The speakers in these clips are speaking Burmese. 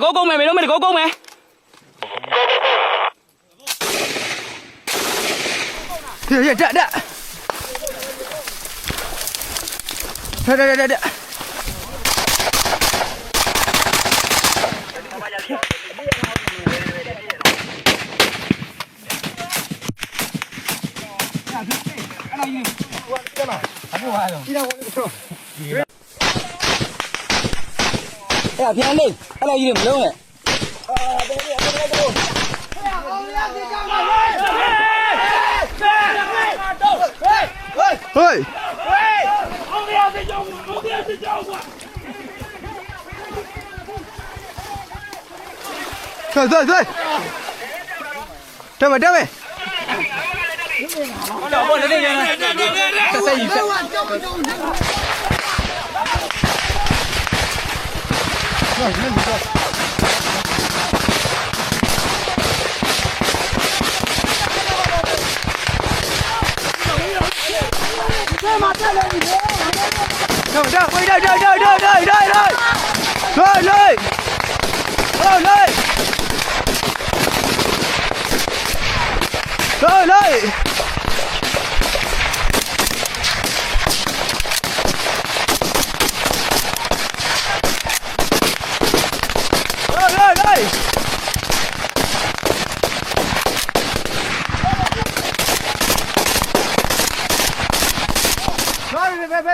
mày có cung mày mày nói mày có cung mày. Đây đây đây đây Đây đây đây đây Đi đâu 哎呀，别弄，俺俩有点不弄了。啊，别别别别走！哎呀，我们俩去干嘛？嘿，我们要去救火，我们要去救火！走走走！这边这边。我俩过来这边，这这这这，再一下。Rồi, lên rồi. Đâu, đâu, đây, đây, đây, đây, đây, đây, đây, đây. Rồi, đây. Rồi, đây. Rồi, đây.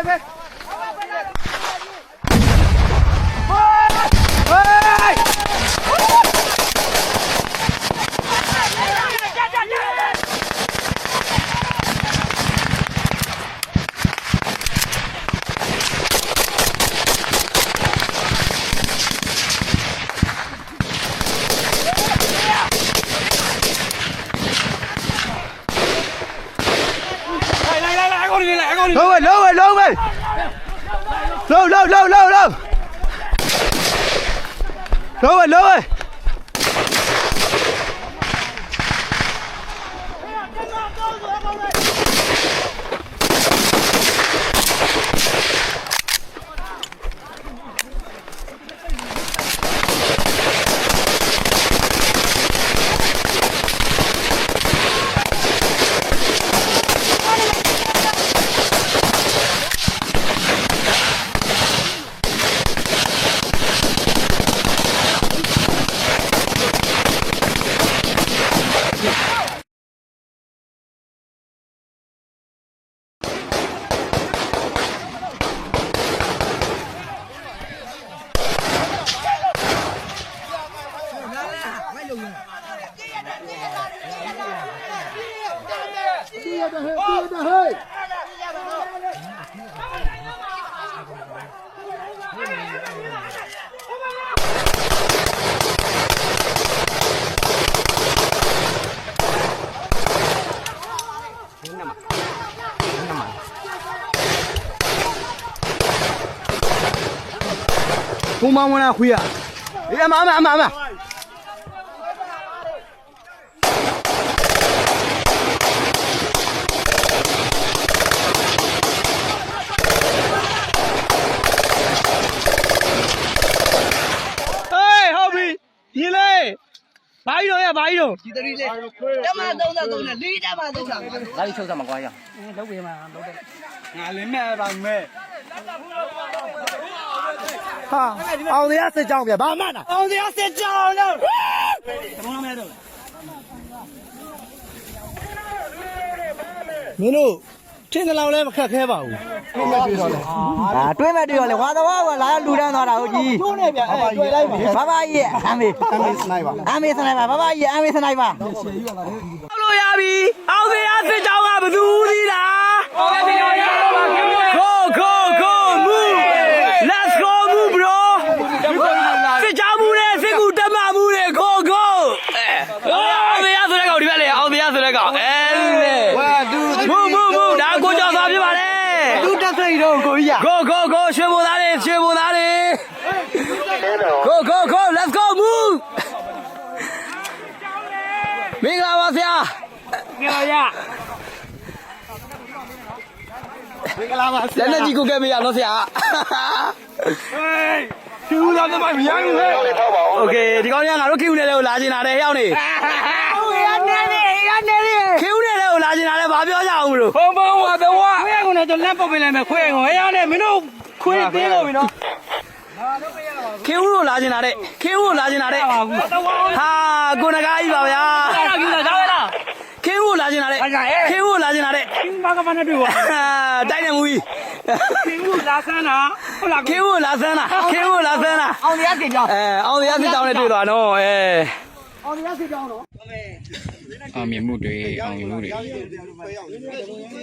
拍拍。con đi lại con đi. Lông ơi, lông ơi, lông ơi. Lông, lông, lông, lông, lông. Lông ơi, lông ơi. 干嘛？干嘛？东妈，我来回啊！哎呀，妈妈，妈妈。 ဘာကြီးတော့ရဘာကြီးတော့တမ33နဲ့လေးတမ33တာလာပြီးချုပ်စမှာကွာရငါလည်းမဲ့ပါမဲ့ဟာအောင်ရစစ်ကြောင်းပြဘာမှနာအောင်စရာစစ်ကြောင်းလို့မင်းတို့ ထင်းတလောင်လည်းမခက်ခဲပါဘူးပြည့်မဲ့ပြေတော့လေအာတွဲမဲ့တွေ့ရောလေဝါသဝါကလာလူတန်းသွားတာဟုတ်ကြီးချိုးနေဗျအဲတွေ့လိုက်ပြီဘာဘာကြီးအမေအမေစနိုက်ပါအမေစနိုက်ပါဘာဘာကြီးအမေစနိုက်ပါအောင်လို့ရပြီအောင်စရာစစ်ကြောင်းကဘသူသီးလားအောင်စရာရပါခင်ဗျ Go go go move Let's go move bro စစ်ကြောင်းမှုနဲ့စစ်ကူတက်မှမှုနဲ့ go go အောင်စရာဆိုတဲ့ကောင်ဒီဘက်လေအောင်စရာဆိုတဲ့ကောင်အဲလေ ဝါဒူ move move move ဒါကိုကြောက်သွားပြပါလေ ဒူတက်စိတ်တော့ကိုကြီးရ Go go go ရွှေဘုံသားတွေရွှေဘုံသားတွေ Go go go let's go move မင်္ဂလာပါဆရာမင်္ဂလာရ မင်္ဂလာပါဆ လက် ရာ နဲ့ကြီးကိုကဲမရနော်ဆရာ ဟ ခင်ဦးသားသမိုင်းမရဘူးဟဲ့โอเคဒီကောင်းကြီးကငါတို့ခင်ဦးနဲ့လည်းလာကျင်လာတယ်ဟဲ့ရောက်နေ ဟုတ်ရနေနေရနေနေ ခင်ဦးနဲ့လည်းလာကျင်လာတယ်ဘာပြောကြအောင်မလို့ ဘုံဘုံဝါတော့ဝါ ခွေးကုန် တော့လက်ပုတ်ပေးလိုက်မယ်ခွေးကုန်ဟဲ့ရနေမင်းတို့ခွေးသေးလို့ပြီနော်ခင်ဦးတို့လာကျင်လာတဲ့ခင်ဦးတို့လာကျင်လာတဲ့ဟာကိုနဂါကြီးပါဗျာအဲ့ဒါကြီးလားဒါပဲလားခင်ဦးတို့လာကျင်လာတဲ့ခင်ဦးတို့လာကျင်လာတဲ့ဘာကမှနဲ့တွေ့ပါတိုက်တယ်မူကြီးခင်ဗျလာဆန်းတာဟုတ်လားခင်ဦးတို့လာဆန်းတာခင်ဦးတို့လာဆန်းတာအောင်ရစီကြောင်းအဲအောင်ရစစ်တောင်းနဲ့တွေ့သွားတော့အဲ အောင်ရစီကြောင်းတော့အောင်မြင်မှုတွေအောင်မြင်မှုတွေဒီပါအောင်မြင်မှုတွေ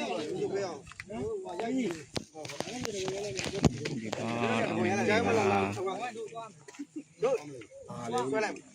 ပါ